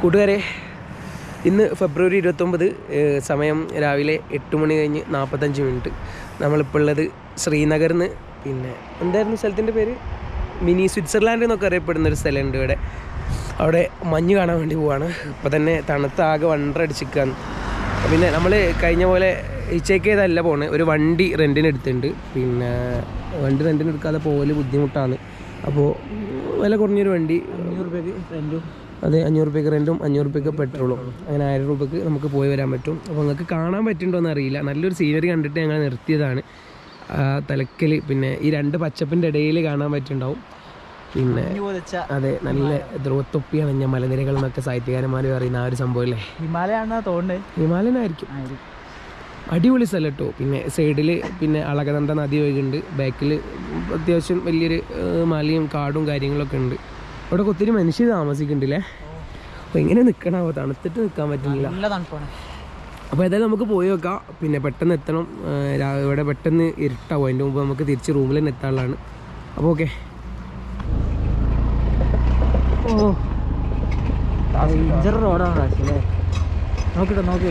കൂട്ടുകാരെ ഇന്ന് ഫെബ്രുവരി ഇരുപത്തൊമ്പത് സമയം രാവിലെ എട്ട് മണി കഴിഞ്ഞ് നാൽപ്പത്തഞ്ച് മിനിറ്റ്. നമ്മളിപ്പോൾ ഉള്ളത് ശ്രീനഗറിൽ നിന്ന് പിന്നെ എന്തായിരുന്നു സ്ഥലത്തിന്റെ പേര്? മിനി സ്വിറ്റ്സർലാൻഡ് എന്നൊക്കെ അറിയപ്പെടുന്ന ഒരു സ്ഥലമുണ്ട് ഇവിടെ. അവിടെ മഞ്ഞ് കാണാൻ വേണ്ടി പോവാണ്. ഇപ്പോൾ തന്നെ തണുത്ത ആകെ വണ്ടർ അടിച്ചിരിക്കുകയാണ് പിന്നെ നമ്മൾ കഴിഞ്ഞ പോലെ ഇച്ചേക്ക് ചെയ്തല്ല പോണേ. ഒരു വണ്ടി റെന്റിന് എടുത്തിട്ടുണ്ട്. പിന്നെ വണ്ടി റെന്റിന് എടുക്കാതെ പോകൽ ബുദ്ധിമുട്ടാണ്. അപ്പോൾ വില കുറഞ്ഞൊരു വണ്ടി അഞ്ഞൂറ് രൂപയ്ക്ക് റെന്റും അതെ അഞ്ഞൂറ് രൂപയ്ക്ക് റെന്റും അഞ്ഞൂറ് രൂപയ്ക്ക് പെട്രോളും അങ്ങനെ ആയിരം രൂപയ്ക്ക് നമുക്ക് പോയി വരാൻ പറ്റും. അപ്പോൾ നിങ്ങൾക്ക് കാണാൻ പറ്റുന്നുണ്ടോ എന്ന് അറിയില്ല നല്ലൊരു സീനറി കണ്ടിട്ട് ഞങ്ങൾ നിർത്തിയതാണ്. തലക്കൽ പിന്നെ ഈ രണ്ട് പച്ചപ്പിന്റെ ഇടയിൽ കാണാൻ പറ്റുന്നുണ്ടാവും പിന്നെ അതെ നല്ല ധ്രുവത്തൊപ്പി അണഞ്ഞ മലനിരകൾ എന്നൊക്കെ സാഹിത്യകാരന്മാർ പറയുന്ന ആ ഒരു സംഭവമല്ലേ ഹിമാലയനായിരിക്കും. അടിപൊളി സ്ഥലം കേട്ടോ പിന്നെ സൈഡിൽ പിന്നെ അളകനന്ദ നദി ഒഴുകുന്നുണ്ട്. ബാക്കിൽ അത്യാവശ്യം വലിയൊരു മലയും കാടും കാര്യങ്ങളൊക്കെ ഉണ്ട്. അവിടെ ഒത്തിരി മനുഷ്യർ താമസിക്കുന്നുണ്ടല്ലേ? അപ്പോൾ എങ്ങനെ നിൽക്കണാവോ തണുത്തിട്ട് നിൽക്കാൻ പറ്റുന്നില്ല. നല്ല തണുപ്പാണ്. അപ്പോൾ ഏതായാലും നമുക്ക് പോയി നോക്കാം. പിന്നെ പെട്ടെന്ന് എത്തണം. ഇവിടെ പെട്ടെന്ന് ഇരുട്ടാവും? അതിന്റെ മുമ്പ് നമുക്ക് തിരിച്ച് റൂമിൽ തന്നെ എത്താനുള്ളതാണ്. അപ്പോൾ ഓക്കെ. ഓ. ഡേഞ്ചർ റോഡാണ് നോക്കിട്ടോ നോക്കി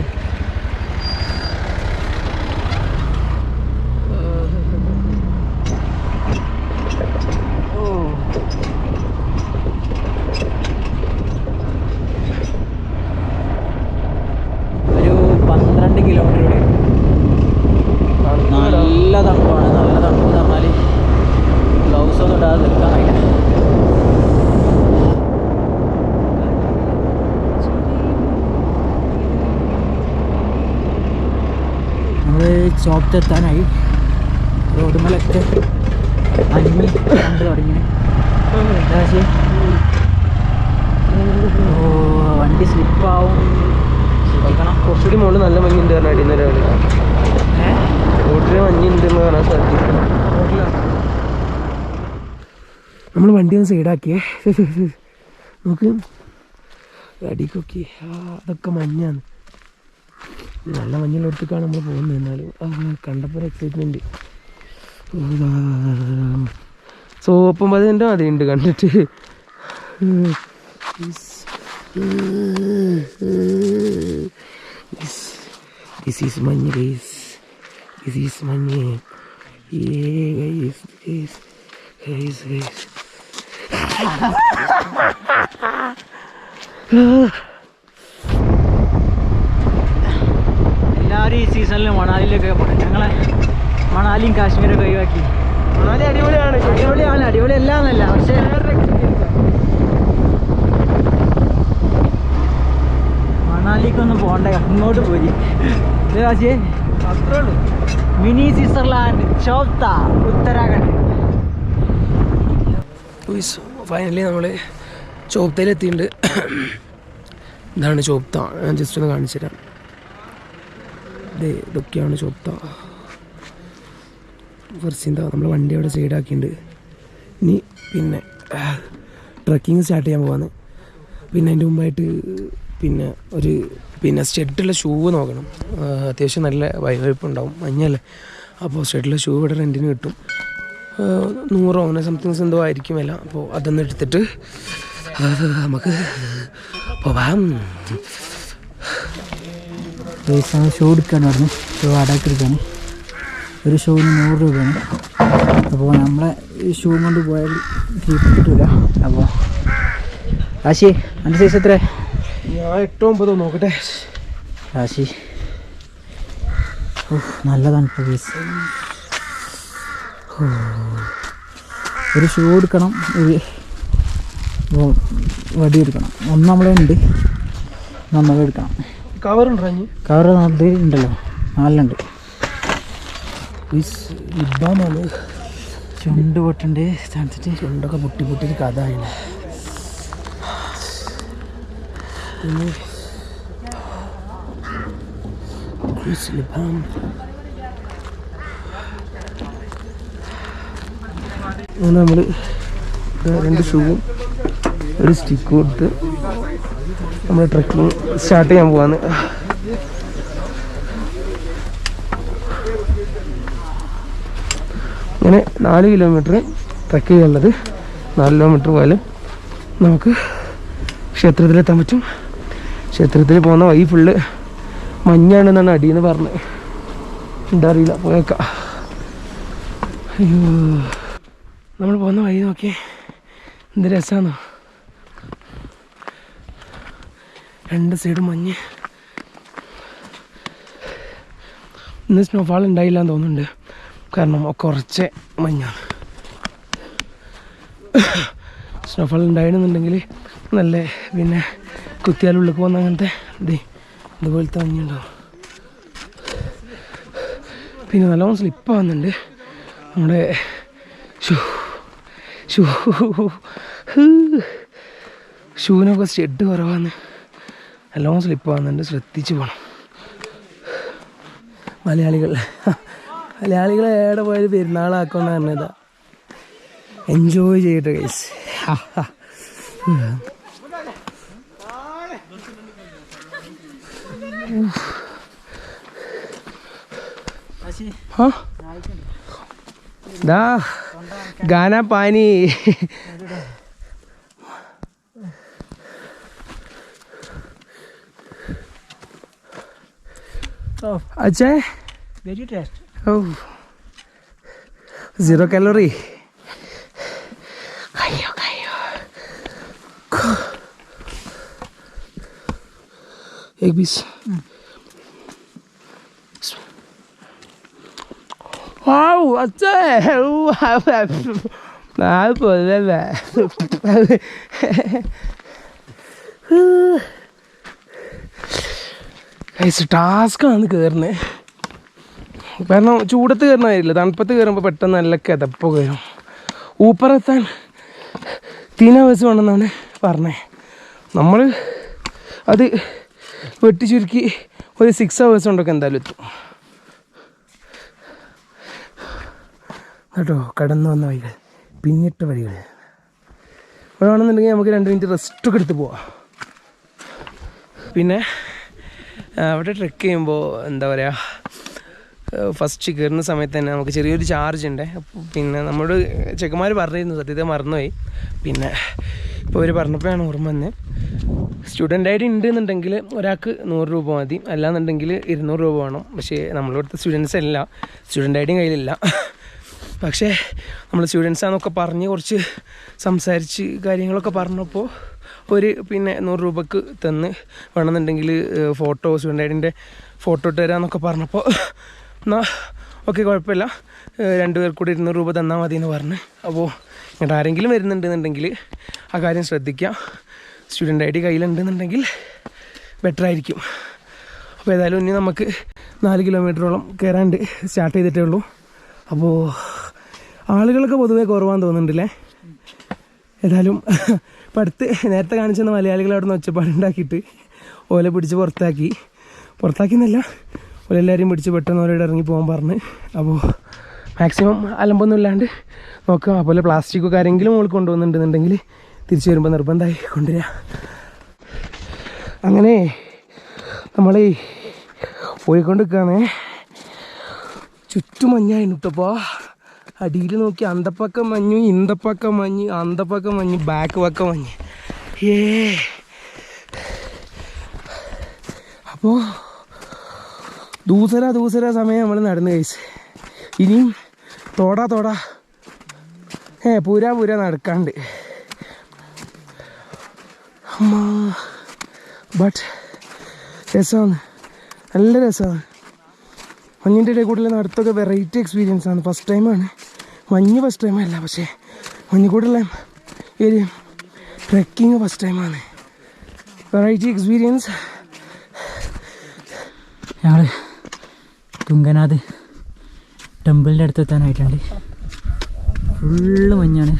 ഓ ഒരു പന്ത്രണ്ട് കിലോമീറ്റർ കൂടെ നല്ല തണുപ്പാണ് നല്ല തണുപ്പ് എന്ന് പറഞ്ഞാൽ ഗ്ലൗസ് ഒന്നും ഇടാതെ നിൽക്കാൻ കഴിയില്ല നമ്മൾ ചോപ്പത്തെത്താനായി റോഡ് മേലൊക്കെ അഞ്ഞി കണ്ടു തുടങ്ങി. ഓ വണ്ടി സ്ലിപ്പാവും. കുറച്ചുകൂടി മുകളിൽ നല്ല മഞ്ഞുണ്ട് പറഞ്ഞാൽ അടിയുന്ന രാവിലെ ഏഹ് മഞ്ഞുണ്ട് എന്ന് പറയാൻ സാധിക്കും നമ്മൾ വണ്ടി ഒന്ന് സൈഡാക്കിയേ. നോക്ക്. അടിക്കൊക്കെ. അതൊക്കെ മഞ്ഞാണ്. നല്ല മഞ്ഞുള്ളിടത്തേക്കാണ് നമ്മൾ പോകുന്നത്. എന്നാലും കണ്ടപ്പോൾ എക്സൈറ്റ്മെന്റ് സോപ്പം പതിന്റെ മതിയുണ്ട് കണ്ടിട്ട്. ദിസ് ഈസ് മഞ്ഞ് ഗൈസ് ദിസ് ഈസ് മഞ്ഞ്. ഗൈസ് ഗൈസ് ഗൈസ് എല്ലാവരും ഈ സീസണിൽ മണാലിയിലൊക്കെ പോകണം ഞങ്ങളെ മണാലിയും കാശ്മീരൊക്കെ ഒഴിവാക്കി. മണാലി അടിപൊളിയാണ്. അടിപൊളിയാണ് അടിപൊളി അല്ല എന്നല്ല പക്ഷേ മണാലിക്കൊന്നും പോകണ്ട ഇങ്ങോട്ട് പോയി കാശിയെ അത്രേ ഉള്ളൂ mini Switzerland Chopta Uttarakhand. Finally നമ്മൾ ചോപ്തയിൽ എത്തിയിട്ടുണ്ട് ഇതാണ് ചോപ്ത. ഞാൻ ജസ്റ്റ് ഒന്ന് കാണിച്ചു തരാം ഇതൊക്കെയാണ് ചൊത്ത ഫർസിന്ത നമ്മൾ വണ്ടി അവിടെ സൈഡാക്കിയിട്ടുണ്ട് ഇനി പിന്നെ ട്രക്കിങ് സ്റ്റാർട്ട് ചെയ്യാൻ പോവാന്ന് പിന്നെ അതിന്റെ മുമ്പായിട്ട് പിന്നെ ഒരു പിന്നെ സ്റ്റെഡുള്ള ഷൂ നോക്കണം. അത്യാവശ്യം നല്ല വൈവയ്പ്പ് ഉണ്ടാവും മഞ്ഞല്ലേ അപ്പോൾ സ്റ്റെഡുള്ള ഷൂ ഇവിടെ റെന്റിന് കിട്ടും. നൂറോ അങ്ങനെ സംതിങ്സ് എന്തോ ആയിരിക്കും വില. അപ്പോൾ അതൊന്നും എടുത്തിട്ട് നമുക്ക് പോവാം. ഷൂ എടുക്കാൻ പറഞ്ഞു ഷൂ വാടകയ്ക്ക് എടുക്കാൻ ഒരു ഷൂവിന് നൂറ് രൂപയാണ്. അപ്പോൾ നമ്മളെ ഈ ഷൂ കൊണ്ട് പോയാൽ കിട്ടില്ല അപ്പോൾ കാശി എന്റെ സൈസ് എത്ര ഞാൻ എട്ടോ ഒമ്പതോ നോക്കട്ടെ. കാശി നല്ല തണുപ്പ് പീസ് ഒരു ഷൂ എടുക്കണം ഒരു വടി എടുക്കണം. ഒന്ന് നമ്മളെ ഉണ്ട്. നമ്മൾ എടുക്കണം. കവറുണ്ടോ കവർ അത് ഉണ്ടല്ലോ. നാലുണ്ട് ഇബാമാണ് ചുണ്ട് പൊട്ടുണ്ട് തണുത്തിട്ട് ചുണ്ടൊക്കെ പൊട്ടി പൊട്ടി കഥ അങ്ങനെ നമ്മൾ രണ്ട് ഷൂവും ഒരു സ്റ്റിക്കും കൊടുത്ത് നമ്മൾ ട്രക്കിങ് സ്റ്റാർട്ട് ചെയ്യാൻ പോവാന്ന് അങ്ങനെ നാല് കിലോമീറ്റർ ട്രക്ക് ചെയ്യാനുള്ളത്. നാല് കിലോമീറ്റർ പോയാൽ നമുക്ക് ക്ഷേത്രത്തിലെത്താൻ പറ്റും. ക്ഷേത്രത്തിൽ പോകുന്ന വഴി ഫുള്ള് മഞ്ഞാണെന്നാണ് അടിയെന്ന് പറഞ്ഞത് എന്താ അറിയില്ല പോയേക്കാം. അയ്യോ. നമ്മൾ പോകുന്ന വഴി നോക്കിയേ എന്ത് രസമാണോ രണ്ട് സൈഡും മഞ്ഞ് ഇന്ന് സ്നോഫാൾ ഉണ്ടായില്ല എന്ന് തോന്നുന്നുണ്ട് കാരണം കുറച്ച് മഞ്ഞാണ് സ്നോഫാൾ ഉണ്ടായിരുന്നുണ്ടെങ്കിൽ നല്ല പിന്നെ കുത്തിയാലുള്ളിൽ പോകുന്ന അങ്ങനത്തെ ഇതേ ഇതുപോലത്തെ മഞ്ഞുണ്ടാവും പിന്നെ നല്ലോണം സ്ലിപ്പ് ആവുന്നുണ്ട് നമ്മുടെ ഷൂ ഷൂ ഷൂവിനൊക്കെ ഷെഡ് കുറവാണ് നല്ലോണം സ്ലിപ്പ് ആവുന്നുണ്ട് ശ്രദ്ധിച്ച് പോകണം മലയാളികൾ മലയാളികൾ ഏടെ പോയത് പെരുന്നാളാക്കുമെന്ന് പറഞ്ഞതാ. എൻജോയ് ചെയ്യട്ടെ ഗൈസ് ഗാന പാനി. Oh. Ajay? Very test. Oh. Zero calorie. Kayo, kayo. एक बीस वाओ अच्छा है वाओ बोल रहा है പോലെ ടാസ്ക്കാണ് കയറുന്നത് കാരണം ചൂടത്ത് കയറുന്ന കാര്യമില്ല. തണുപ്പത്ത് കയറുമ്പോൾ പെട്ടെന്ന് നല്ല കിതപ്പ് കയറും ഊപ്പറെത്താൻ തീന ബസ് വേണമെന്നാണ് പറഞ്ഞത് നമ്മൾ അത് വെട്ടി ചുരുക്കി ഒരു സിക്സ് ഹവേഴ്സ് കൊണ്ടൊക്കെ എന്തായാലും എത്തും. കേട്ടോ കടന്നു വന്ന വഴികൾ പിന്നിട്ട വഴികൾ. വേണമെന്നുണ്ടെങ്കിൽ നമുക്ക് രണ്ട് മിനിറ്റ് റെസ്റ്റൊക്കെ എടുത്ത് പോവാം. പിന്നെ അവിടെ ട്രെക്ക് ചെയ്യുമ്പോൾ എന്താ പറയുക ഫസ്റ്റ് കയറുന്ന സമയത്ത് തന്നെ നമുക്ക് ചെറിയൊരു ചാർജ് ഉണ്ട്. പിന്നെ നമ്മളോട് ചെക്കന്മാർ പറഞ്ഞിരുന്നു സത്യത്തെ മറന്നുപോയി. പിന്നെ ഇപ്പോൾ അവർ പറഞ്ഞപ്പോഴാണ് ഓർമ്മ വന്നത് സ്റ്റുഡന്റ് ആയിട്ട് ഉണ്ട് എന്നുണ്ടെങ്കിൽ ഒരാൾക്ക് നൂറ് രൂപ മതി. അല്ലാന്നുണ്ടെങ്കിൽ ഇരുന്നൂറ് രൂപ വേണം. പക്ഷേ നമ്മളിവിടുത്തെ സ്റ്റുഡൻസ് അല്ല സ്റ്റുഡന്റ് ആയിട്ടും കയ്യിലില്ല. പക്ഷേ നമ്മൾ സ്റ്റുഡൻസാന്നൊക്കെ പറഞ്ഞ് കുറച്ച് സംസാരിച്ച് കാര്യങ്ങളൊക്കെ പറഞ്ഞപ്പോൾ ഒരു പിന്നെ നൂറ് രൂപക്ക് തന്ന് വേണമെന്നുണ്ടെങ്കിൽ ഫോട്ടോ സ്റ്റുഡന്റ് ഐഡിന്റെ ഫോട്ടോ ഇട്ട് തരാമെന്നൊക്കെ പറഞ്ഞപ്പോൾ എന്നാൽ ഓക്കെ കുഴപ്പമില്ല. രണ്ടു പേർ കൂടി ഇരുന്നൂറ് രൂപ തന്നാൽ മതി എന്ന് പറഞ്ഞ്. അപ്പോൾ ഇങ്ങോട്ട് ആരെങ്കിലും വരുന്നുണ്ടെന്നുണ്ടെങ്കിൽ ആ കാര്യം ശ്രദ്ധിക്കുക സ്റ്റുഡന്റ് ഐ ഡി കയ്യിലുണ്ടെന്നുണ്ടെങ്കിൽ ബെറ്റർ ആയിരിക്കും. അപ്പോൾ ഏതായാലും ഇനി നമുക്ക് നാല് കിലോമീറ്ററോളം കയറാണ്ട് സ്റ്റാർട്ട് ചെയ്തിട്ടേ ഉള്ളൂ. അപ്പോൾ ആളുകളൊക്കെ പൊതുവേ കുറവാന്ന് തോന്നുന്നുണ്ടല്ലേ? ഏതായാലും ഇപ്പം അടുത്ത് നേരത്തെ കാണിച്ചെന്ന മലയാളികൾ അവിടെ നിന്ന് ഒച്ചപ്പാടുണ്ടാക്കിയിട്ട് ഓല പിടിച്ച് പുറത്താക്കി. പുറത്താക്കിയെന്നല്ല ഓലെല്ലാവരെയും പിടിച്ച് പെട്ടെന്ന് ഓരോട് ഇറങ്ങി പോകാൻ പറഞ്ഞ്. അപ്പോൾ മാക്സിമം അലമ്പൊന്നും ഇല്ലാണ്ട് നോക്കുക. അതുപോലെ പ്ലാസ്റ്റിക്കൊക്കെ ആരെങ്കിലും മുകളിൽ കൊണ്ടുവന്നിട്ടുണ്ടെന്നുണ്ടെങ്കിൽ തിരിച്ചു വരുമ്പോൾ നിർബന്ധമായി കൊണ്ടുവരിക അങ്ങനെ നമ്മളേ പോയിക്കൊണ്ടിരിക്കുകയാണേ. ചുറ്റും മഞ്ഞായിരുന്നു കേട്ടപ്പോൾ അടിയിൽ നോക്കി അന്തപ്പക്കം മഞ്ഞു ഇന്തപ്പക്കം മഞ്ഞ് അന്തപ്പക്കം മഞ്ഞ് ബാക്ക് പക്കം മഞ്ഞ്. ഏ. അപ്പോൾ ദൂസര ദൂസര സമയം നമ്മൾ നടന്നു കഴിച്ച് ഇനിയും തോടാ തോടാ. ഏ പൂരാ പൂരാ നടക്കാണ്ട്. അമ്മാ. ബട്ട് രസമാണ് നല്ല രസമാണ് മഞ്ഞിന്റെ ഇടയിൽ കൂടുതൽ നടത്തൊക്കെ വെറൈറ്റി എക്സ്പീരിയൻസ് ആണ്. ഫസ്റ്റ് ടൈമാണ് മഞ്ഞ് ഫസ്റ്റ് ടൈമല്ല പക്ഷേ മഞ്ഞ് കൂടുതൽ ഒരു ട്രക്കിങ് ഫസ്റ്റ് ടൈമാണ് വെറൈറ്റി എക്സ്പീരിയൻസ് ഞങ്ങൾ തുങ്കനാഥ് ടെമ്പിളിന്റെ അടുത്ത് എത്താനായിട്ടുണ്ട് ഫുള്ള് മഞ്ഞാണ്.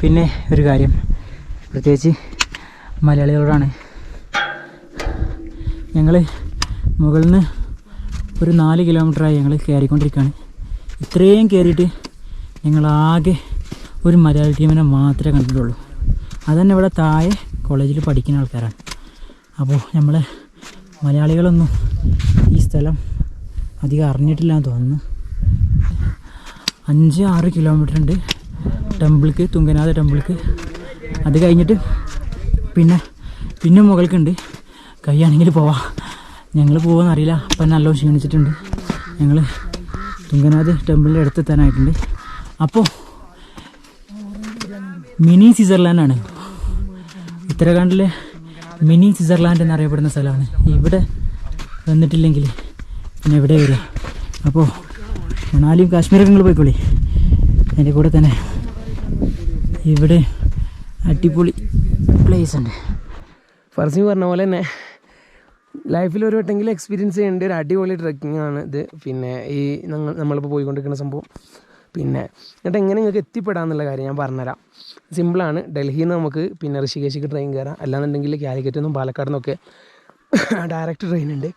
പിന്നെ ഒരു കാര്യം. പ്രത്യേകിച്ച് മലയാളികളോടാണ്. ഞങ്ങൾ മുകളിൽ നിന്ന് ഒരു നാല് കിലോമീറ്ററായി ഞങ്ങൾ കയറിക്കൊണ്ടിരിക്കുകയാണ് ഇത്രയും കയറിയിട്ട് ഞങ്ങൾ ആകെ ഒരു മലയാളി ടീമിനെ മാത്രമേ കണ്ടിട്ടുള്ളൂ. അതന്നെ ഇവിടെ താഴെ കോളേജിൽ പഠിക്കുന്ന ആൾക്കാരാണ്. അപ്പോൾ നമ്മൾ മലയാളികളൊന്നും ഈ സ്ഥലം അധികം അറിഞ്ഞിട്ടില്ല എന്ന് തോന്നുന്നു. അഞ്ച് ആറ് കിലോമീറ്റർ ഉണ്ട്. ടെമ്പിൾക്ക് തുങ്കനാഥ ടെമ്പിൾക്ക്. അത് കഴിഞ്ഞിട്ട് പിന്നെ പിന്നെ മുകൾക്കുണ്ട്. കൈയാണെങ്കിൽ പോവാം. ഞങ്ങൾ പോകുമെന്ന് അറിയില്ല അപ്പം നല്ലോണം ക്ഷീണിച്ചിട്ടുണ്ട് ഞങ്ങൾ തുങ്കനാഥ് ടെമ്പിളിന്റെ അടുത്തെത്താനായിട്ടുണ്ട്. അപ്പോൾ മിനി സ്വിറ്റ്സർലാൻഡാണ്. ഉത്തരാഖണ്ഡിലെ മിനി സ്വിറ്റ്സർലാൻഡ് എന്നറിയപ്പെടുന്ന സ്ഥലമാണ്. ഇവിടെ വന്നിട്ടില്ലെങ്കിൽ പിന്നെ എവിടെ വരിക അപ്പോൾ മണാലിയും കാശ്മീരൊക്കെ നിങ്ങൾ പോയിക്കോളി. അതിന്റെ കൂടെ തന്നെ ഇവിടെ അടിപൊളി പ്ലേസ് ഉണ്ട്. ഫർസി പറഞ്ഞ പോലെ തന്നെ ലൈഫിൽ ഒരു വട്ടെങ്കിലും എക്സ്പീരിയൻസ് ചെയ്യേണ്ട ഒരു അടിപൊളി ട്രക്കിംഗ് ആണ് ഇത്. പിന്നെ ഈ ഞങ്ങൾ നമ്മളിപ്പോൾ പോയിക്കൊണ്ടിരിക്കുന്ന സംഭവം. പിന്നെ എന്നിട്ട് എങ്ങനെ നിങ്ങൾക്ക് എത്തിപ്പെടാമെന്നുള്ള കാര്യം ഞാൻ പറഞ്ഞുതരാം. സിമ്പിളാണ് ഡൽഹിയിൽ നിന്ന് നമുക്ക് പിന്നെ ഋഷികേശിക്ക് ട്രെയിൻ കയറാം അല്ലാന്നുണ്ടെങ്കിൽ കാലിക്കറ്റിൽ നിന്നും പാലക്കാട് നിന്നൊക്കെ ഡയറക്റ്റ് ട്രെയിൻ ഉണ്ട്.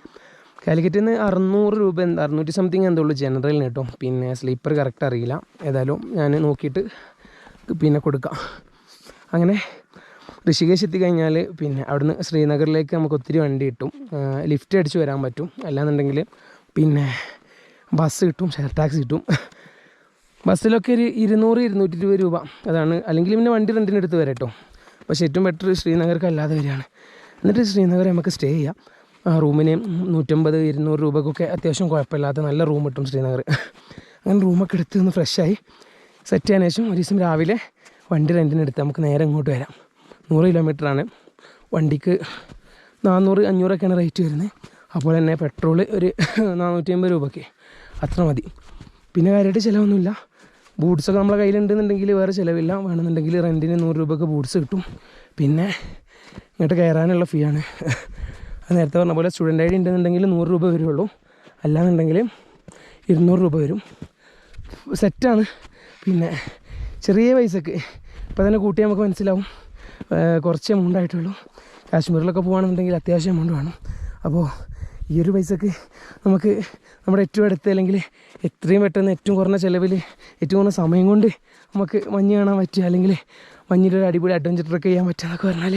കാലിക്കറ്റിൽ നിന്ന് അറുന്നൂറ് രൂപ എന്താ അറുന്നൂറ്റി സംതിങ് എന്തേ ഉള്ളൂ ജനറലിന് കേട്ടോ. പിന്നെ സ്ലീപ്പർ കറക്റ്റ് അറിയില്ല. ഏതായാലും ഞാൻ നോക്കിയിട്ട് പിന്നെ കൊടുക്കാം. അങ്ങനെ ഋഷികേശ് എത്തിക്കഴിഞ്ഞാൽ പിന്നെ അവിടുന്ന് ശ്രീനഗറിലേക്ക് നമുക്ക് ഒത്തിരി വണ്ടി കിട്ടും. ലിഫ്റ്റ് അടിച്ച് വരാൻ പറ്റും. അല്ലാന്നുണ്ടെങ്കിൽ പിന്നെ ബസ് കിട്ടും ഷെയർ ടാക്സി കിട്ടും. ബസ്സിലൊക്കെ ഒരു ഇരുന്നൂറ് ഇരുന്നൂറ്റി ഇരുപത് രൂപ. അതാണ്. അല്ലെങ്കിൽ പിന്നെ വണ്ടി റെന്റിന് എടുത്ത് വരാം കേട്ടോ പക്ഷേ ഏറ്റവും ബെറ്റർ ശ്രീനഗർക്ക് അല്ലാതെ വരികയാണ്. എന്നിട്ട് ശ്രീനഗർ നമുക്ക് സ്റ്റേ ചെയ്യാം. റൂമിന് നൂറ്റമ്പത് ഇരുന്നൂറ് രൂപക്കൊക്കെ അത്യാവശ്യം കുഴപ്പമില്ലാത്ത നല്ല റൂം കിട്ടും ശ്രീനഗർ. അങ്ങനെ റൂമൊക്കെ എടുത്ത് ഒന്ന് ഫ്രഷായി സെറ്റ് ചെയ്യാൻ ശേഷം ഒരു ദിവസം രാവിലെ വണ്ടി റെന്റിന് എടുത്ത് നമുക്ക് നേരെ ഇങ്ങോട്ട് വരാം. നൂറ് കിലോമീറ്ററാണ് വണ്ടിക്ക് നാനൂറ് അഞ്ഞൂറൊക്കെയാണ് റേറ്റ് വരുന്നത് അപ്പോൾ തന്നെ പെട്രോൾ ഒരു നാനൂറ്റി അമ്പത് രൂപയ്ക്ക് അത്ര മതി. പിന്നെ കാര്യമായിട്ട് ചിലവൊന്നുമില്ല. ബൂട്ട്സൊക്കെ നമ്മളെ കയ്യിലുണ്ടെന്നുണ്ടെങ്കിൽ വേറെ ചിലവില്ല. വേണമെന്നുണ്ടെങ്കിൽ റെന്റിന് നൂറ് രൂപയ്ക്ക് ബൂട്ട്സ് കിട്ടും. പിന്നെ ഇങ്ങോട്ട് കയറാനുള്ള ഫീ ആണ്. നേരത്തെ പറഞ്ഞ പോലെ സ്റ്റുഡന്റ് ഐ ഡി ഉണ്ടെന്നുണ്ടെങ്കിൽ നൂറ് രൂപ വരുള്ളൂ. അല്ലാന്നുണ്ടെങ്കിൽ ഇരുന്നൂറ് രൂപ വരും. സെറ്റാണ് പിന്നെ ചെറിയ പൈസക്ക്. ഇപ്പം തന്നെ കൂട്ടി നമുക്ക് മനസ്സിലാവും. കുറച്ച് എമൗണ്ട് ആയിട്ടുള്ളൂ കാശ്മീരിലൊക്കെ പോകുകയാണെന്നുണ്ടെങ്കിൽ അത്യാവശ്യം എമൗണ്ട് വേണം. അപ്പോൾ ഈ ഒരു പൈസക്ക് നമുക്ക് നമ്മുടെ ഏറ്റവും അടുത്ത് അല്ലെങ്കിൽ എത്രയും പെട്ടെന്ന് ഏറ്റവും കുറഞ്ഞ ചിലവിൽ ഏറ്റവും കുറഞ്ഞ സമയം കൊണ്ട് നമുക്ക് മഞ്ഞ് കാണാൻ പറ്റുക അല്ലെങ്കിൽ മഞ്ഞിന്റെ ഒരു അടിപൊളി അഡ്വഞ്ചർ ട്രക്ക് ചെയ്യാൻ പറ്റുക എന്നൊക്കെ പറഞ്ഞാൽ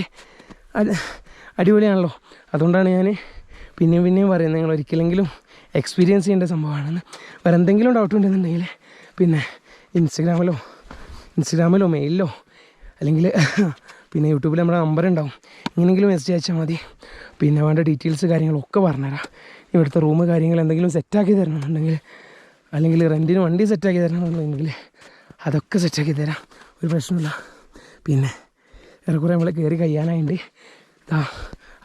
അടിപൊളിയാണല്ലോ. അതുകൊണ്ടാണ് ഞാൻ പിന്നെയും പിന്നെയും പറയുന്നത് നിങ്ങൾ ഒരിക്കലെങ്കിലും എക്സ്പീരിയൻസ് ചെയ്യേണ്ട സംഭവമാണെന്ന്. വേറെ എന്തെങ്കിലും ഡൗട്ട് ഉണ്ടെന്നുണ്ടെങ്കിൽ പിന്നെ ഇൻസ്റ്റഗ്രാമിലോ ഇൻസ്റ്റഗ്രാമിലോ മെയിലിലോ അല്ലെങ്കിൽ പിന്നെ യൂട്യൂബിൽ നമ്മുടെ നമ്പർ ഉണ്ടാവും. ഇങ്ങനെങ്കിലും മെസ്സേജ് അയച്ചാൽ മതി. പിന്നെ വേണ്ട ഡീറ്റെയിൽസ് കാര്യങ്ങളൊക്കെ പറഞ്ഞുതരാം. ഇവിടുത്തെ റൂം കാര്യങ്ങൾ എന്തെങ്കിലും സെറ്റാക്കി തരണമെന്നുണ്ടെങ്കിൽ അല്ലെങ്കിൽ റെന്റിന് വണ്ടി സെറ്റാക്കി തരണമെന്നുണ്ടെങ്കിൽ അതൊക്കെ സെറ്റാക്കി തരാം. ഒരു പ്രശ്നമില്ല പിന്നെ ഏറെക്കുറെ നമ്മൾ കയറി കഴിയാനായിട്ട് ഇതാ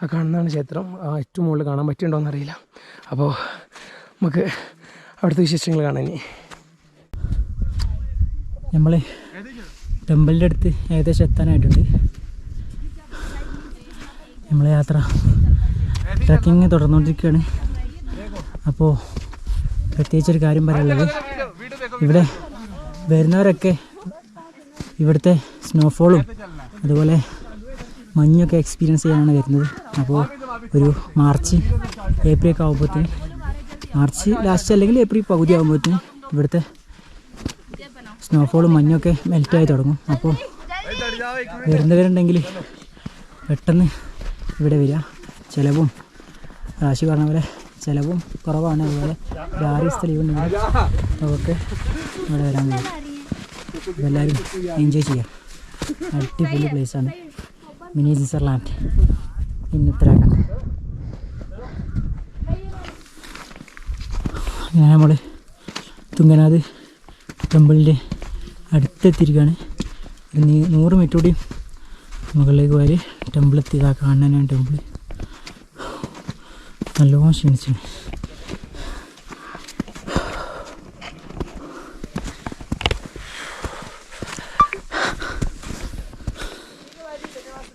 ആ കാണുന്നതാണ് ക്ഷേത്രം. ആ ഏറ്റവും മുകളിൽ കാണാൻ പറ്റുന്നുണ്ടോ എന്നറിയില്ല. അപ്പോൾ നമുക്ക് അവിടുത്തെ വിശേഷങ്ങൾ കാണാൻ നമ്മൾ ടെമ്പിളിന്റെ അടുത്ത് ഏകദേശം എത്താനായിട്ടുണ്ട്. നമ്മളെ യാത്ര ട്രക്കിങ് തുടർന്നുകൊണ്ടിരിക്കുകയാണ്. അപ്പോൾ പ്രത്യേകിച്ചൊരു കാര്യം പറയാനുള്ളത് ഇവിടെ വരുന്നവരൊക്കെ ഇവിടുത്തെ സ്നോഫോളും അതുപോലെ മഞ്ഞൊക്കെ എക്സ്പീരിയൻസ് ചെയ്യാനാണ് വരുന്നത്. അപ്പോൾ ഒരു മാർച്ച് ഏപ്രിൽ ഒക്കെ ആകുമ്പോഴത്തേന് മാർച്ച് ലാസ്റ്റ് അല്ലെങ്കിൽ ഏപ്രിൽ പകുതി ആകുമ്പോഴത്തേന് ഇവിടുത്തെ സ്നോഫോളും മഞ്ഞൊക്കെ മെൽറ്റായി തുടങ്ങും. അപ്പോൾ വരുന്നവരുണ്ടെങ്കിൽ പെട്ടെന്ന് ഇവിടെ വരിക. ചിലവും റാശി പറഞ്ഞ പോലെ ചിലവും കുറവാണ്. അതുപോലെ ഒരു ആറ് ദിവസത്തെ അതൊക്കെ ഇവിടെ വരാൻ കഴിയും. എല്ലാവരും എൻജോയ് ചെയ്യാം അടിപൊളി പ്ലേസാണ് മിനി സ്വിറ്റ്സർലാൻഡ്. ഇന്ന് അങ്ങനെ നമ്മൾ തുങ്കനാഥ് ടെമ്പിളിന്റെ അടുത്തെത്തിയിരിക്കുകയാണ്. ഒരു നീ- നൂറ് മീറ്റർ കൂടി മുകളിലേക്ക് പോയാൽ ടെമ്പിൾ എത്തി ഇതാ കാണാനാണ് ടെമ്പിൾ നല്ലോണം ക്ഷീണിച്ചാണ്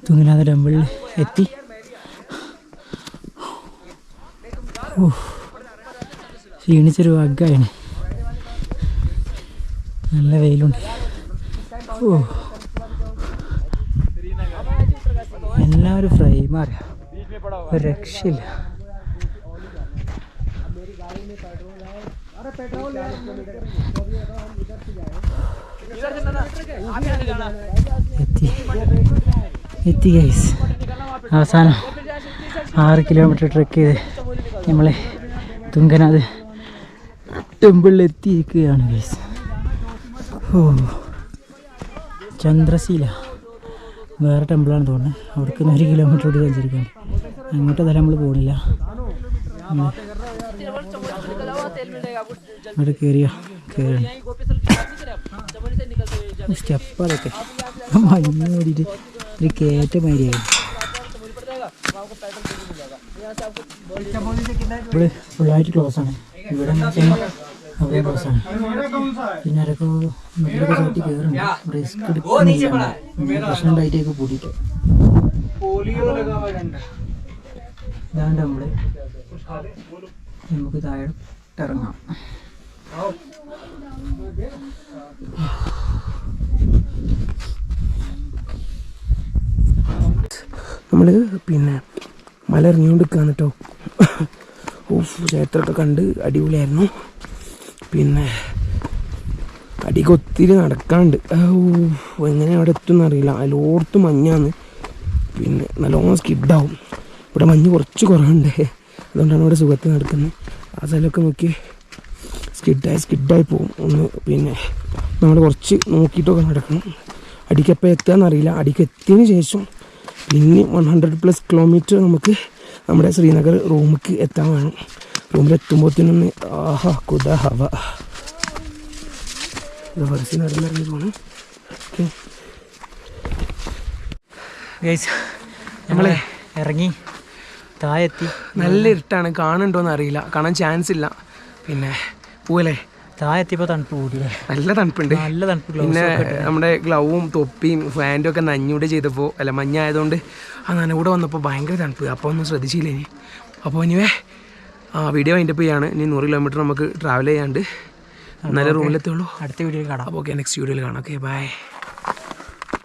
തൂങ്ങിനാഥ ടെമ്പിളിൽ എത്തി. ക്ഷീണിച്ചൊരു വഗ്ഗാണ് നല്ല വെയിലുണ്ട്. ഓ. എല്ലാവരും ഫ്രൈ മാറിയാ രക്ഷയില്ല. എത്തി. ഗൈസ് അവസാനം ആറ് കിലോമീറ്റർ ട്രക്ക് ചെയ്ത് നമ്മളെ തുങ്കനാഥ് ടെമ്പിളിൽ എത്തിയിരിക്കുകയാണ് ഗൈസ് ചന്ദ്രശീല. വേറെ ടെമ്പിളാണ് തോന്നുന്നത് അവിടേക്ക് ഒരു കിലോമീറ്റർ കൂടി സഞ്ചരിക്കാൻ അങ്ങോട്ട് തന്നെ നമ്മൾ പോകുന്നില്ല അവിടെ കയറിയ കയറി സ്റ്റെപ്പ് അതൊക്കെ. മഞ്ഞ് ഓടിയിട്ട് ഒരു കയറ്റമായിരിക്കും ഇവിടെ ഫുള്ളായിട്ട് ക്ലോസ് ആണ്. ഇവിടെ അവിടെ ആണ്. പിന്നെ ആരൊക്കെ മുകളിലൊക്കെ ചാറ്റി കയറുന്നുണ്ട് റിസ്ക് എടുക്കുന്നില്ല പ്രശ്നം ഉണ്ടായിട്ടേക്ക് കൂടിയിട്ട് ഇതാണ്ട് നമ്മൾ? നമുക്ക് താഴെ ഇറങ്ങാം. നമ്മൾ പിന്നെ മല ഇറങ്ങിക്കൊണ്ട് നിൽക്കുകയാണ് കേട്ടോ ഓഫ് ക്ഷേത്രമൊക്കെ കണ്ട് അടിപൊളിയായിരുന്നു. പിന്നെ അടിക്ക് ഒത്തിരി നടക്കാണ്ട് എങ്ങനെ അവിടെ എത്തുമെന്ന് അറിയില്ല അതിലോർത്ത് മഞ്ഞാന്ന്. പിന്നെ നല്ലോണം സ്കിഡാവും. ഇവിടെ മഞ്ഞ് കുറച്ച് കുറവുണ്ട്. അതുകൊണ്ടാണ് ഇവിടെ സുഖത്ത് നടക്കുന്നത്. ആ സ്ഥലമൊക്കെ നോക്കി സ്കിഡായി സ്കിഡായി പോകും. ഒന്ന് പിന്നെ നമ്മൾ കുറച്ച് നോക്കിയിട്ടൊക്കെ നടക്കണം. അടിക്കപ്പോൾ എത്തുകയെന്നറിയില്ല അടിക്ക് എത്തിയതിന് ശേഷം പിന്നെ വൺ ഹൺഡ്രഡ് പ്ലസ് കിലോമീറ്റർ നമുക്ക് നമ്മുടെ ശ്രീനഗർ റൂമിലേക്ക് എത്താൻ വേണം. റൂമിലെത്തുമ്പോഴത്തേനൊന്ന് ആഹാ കുത ഹവ വരച്ച് നടന്നിറങ്ങി പോകണം ഓക്കെ. നമ്മളെ ഇറങ്ങി താഴെ എത്തി നല്ല ഇരുട്ടാണ്. കാണുന്നുണ്ടോയെന്ന് അറിയില്ല. കാണാൻ ചാൻസ് ഇല്ല. പിന്നെ പോവല്ലേ? താഴെ എത്തിയപ്പോൾ തണുപ്പ് കൂടിയല്ലേ നല്ല തണുപ്പുണ്ട്. നല്ല തണുപ്പ്. പിന്നെ നമ്മുടെ ഗ്ലൗവും തൊപ്പിയും ഫാന്റും ഒക്കെ നഞ്ഞൂടെ ചെയ്തപ്പോൾ അല്ല മഞ്ഞായതുകൊണ്ട് ആ നനകൂടെ വന്നപ്പോൾ ഭയങ്കര തണുപ്പ്. അപ്പോൾ ഒന്നും ശ്രദ്ധിച്ചില്ല ഇനി അപ്പോൾ ഇനിവേ ആ വീഡിയോ അതിന്റെ ചെയ്യാണ്. ഇനി നൂറ് കിലോമീറ്റർ നമുക്ക് ട്രാവൽ ചെയ്യാണ്ട്. എന്നാലേ റൂമിലെത്തുള്ളൂ അടുത്ത വീഡിയോയിൽ കാണാം. ഓക്കെ നെക്സ്റ്റ് വീഡിയോയിൽ കാണാം. Okay bye